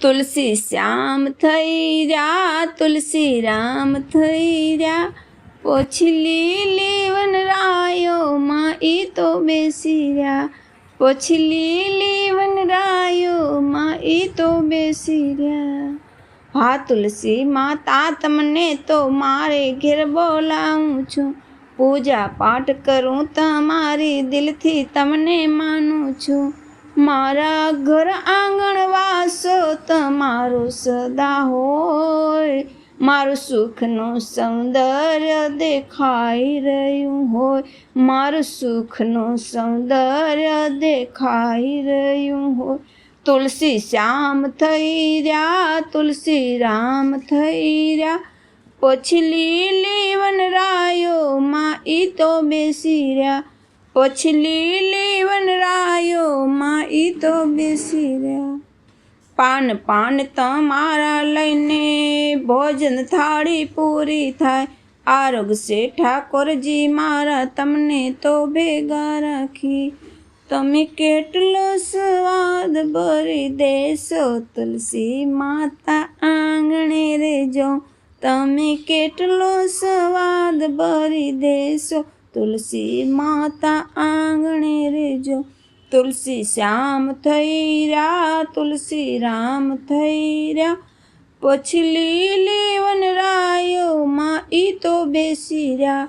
તુલસી શ્યામ થઈ રહ્યા તુલસી રામ થઈ રહ્યા પોછી લીલી વનરાયો માં ઈ તો બેસી રહ્યા પોછી લીલી વનરાયો માં ઈ તો બેસી રહ્યા હા, તુલસી માતા, તમને તો મારે ઘેર બોલાવું છું. પૂજા પાઠ કરું તમારી દિલથી, તમને માનું છું. મારા ઘર આંગણ વાસો તમારો સદા હોય. મારું સુખનું સૌંદર્ય દેખાઈ રહ્યું હોય. મારું સુખનું સૌંદર્ય દેખાઈ રહ્યું હોય. તુલસી શ્યામ થઈ રહ્યા, તુલસી રામ થઈ રહ્યા. પછી લીલી વનરાયો માં ઈ તો બેસી રહ્યા. પછી લીલી વનરાયો માં ઈ તો બેસી રહ્યા. પાન પાન તમારા લઈને ભોજન થાળી પૂરી થાય. આરોગશે ઠાકોરજી મારા તમને તો ભેગા રાખી. તમે કેટલો સ્વાદ ભરી દેશો, તુલસી માતા આંગણે રેજો. તમે કેટલો સ્વાદ ભરી દેશો તુલસી માતા આંગણે રેજો. તુલસી શ્યામ થઈ રહ્યા તુલસી રામ થઈ રહ્યા પછી લીલી વનરાયો માં ઈ તો બેસી રહ્યા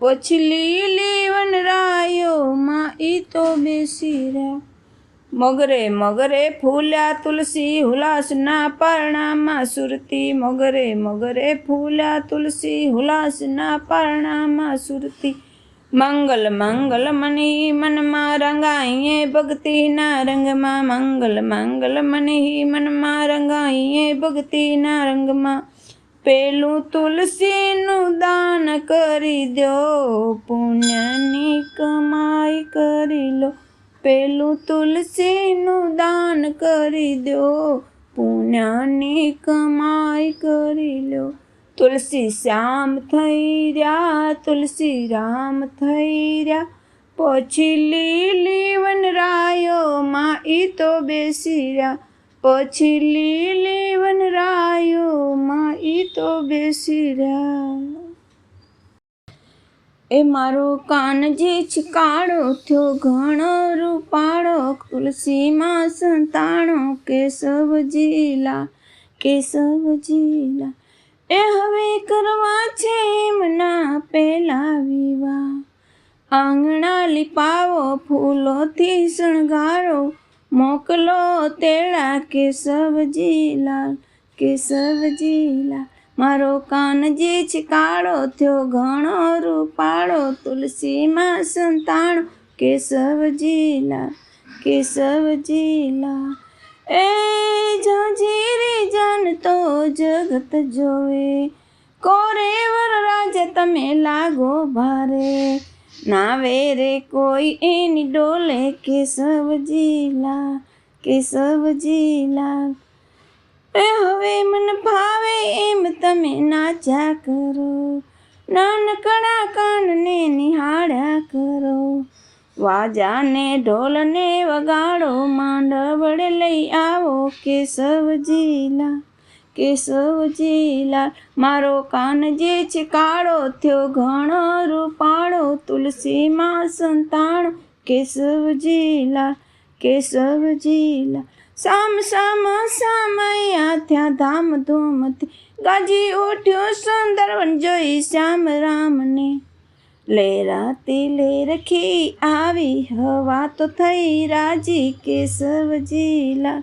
પછી લીલી વનરાયો માં ઈ તો બેસી રહ્યા મગરે મગરે ફૂલ્યા તુલસી, હુલાસના પરણામાં સુરતી. મગરે મગરે ફૂલ્યા તુલસી, હુલાસના પરણામાં સુરતી. મંગલ મંગલ, મની મનમાં રંગાઈએ ભક્તિના રંગમાં. મંગલ મંગલ, મની મનમાં રંગાઈએ ભક્તિના રંગમાં. પેલું તુલસીનું દાન કરી દો, પુણ્યની કમાઈ કરી લો. પેલું તુલસીનું દાન કરી દો, પુણ્યની કમાઈ કરી લો. તુલસી શ્યામ થઈ રહ્યા તુલસી રામ થઈ રહ્યા. પછી લીલી વનરાયો માં ઈ તો બેસી રહ્યા. પછી લીલી વનરાયો માં ઈ તો બેસી રહ્યા. એ મારો કાનજી છકાળો થયો, ઘણો રૂપાળો, તુલસીમાં સંતાણો, કેશવજીલા કેશવજીલા. એ હવે કરવા છે એમના પેલા વિવાહ. આંગણા લીપાવો, ફૂલોથી શણગારો, મોકલો તેડા કેશવજીલાલ કેશવજીલાલ મારો કાનજી છીકાડો થયો ઘણો રૂપાળો તુલસીમાં સંતાણો કેશવજીલા કેશવજીલા એ જગત જોવે. કોરે વરરાજ તમે લાગો ભારે. નાવે રે કોઈ એની ડોલે કેશવજીલા કેશવજીલા. એ હવે મન ભાવે એમ તમે નાચ્યા કરો. નાનકડા કાનને નિહાળ્યા કરો. વાજાને ઢોલને વગાડો, માંડવડ લઈ આવો કેશવજીલા. કેશવજીલા મારો કાનજે છે કાળો થયો ઘણો રૂપાળો, તુલસીમાં સંતાણો. કેશવજી લાલ સામ સામ સામયા થયા ધામ ધૂમથી ગાજી ઉઠ્યો સુંદર વન જોઈ શ્યામ રામને. લેરાતી લેરખી આવી, હવા તો થઈ રાજી. કેશવજીલા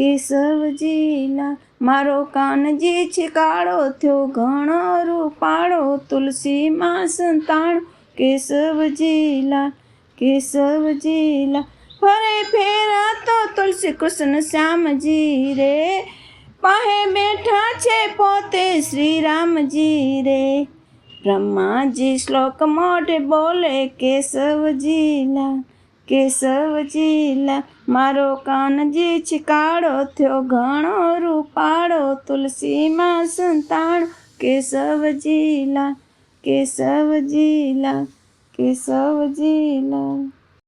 કેશવજીલા મારો કાનજી છીકાડો થયો, ઘણો રૂપાળો, તુલસીમાં સંતાણ. કેશવજીલા કેશવજીલા ફરે ફેરા તો તુલસી કૃષ્ણ શ્યામજી રે. પાહે બેઠા છે પોતે શ્રી રામજી રે બ્રહ્માજી શ્લોક મોઢે બોલે કેશવજીલા કેશવજીલા મારો કાનજી છીકાડો થયો ઘણો રૂપાળો તુલસીમાં સંતાણ. કેશવજીલા કેશવજીલા કેશવજીલા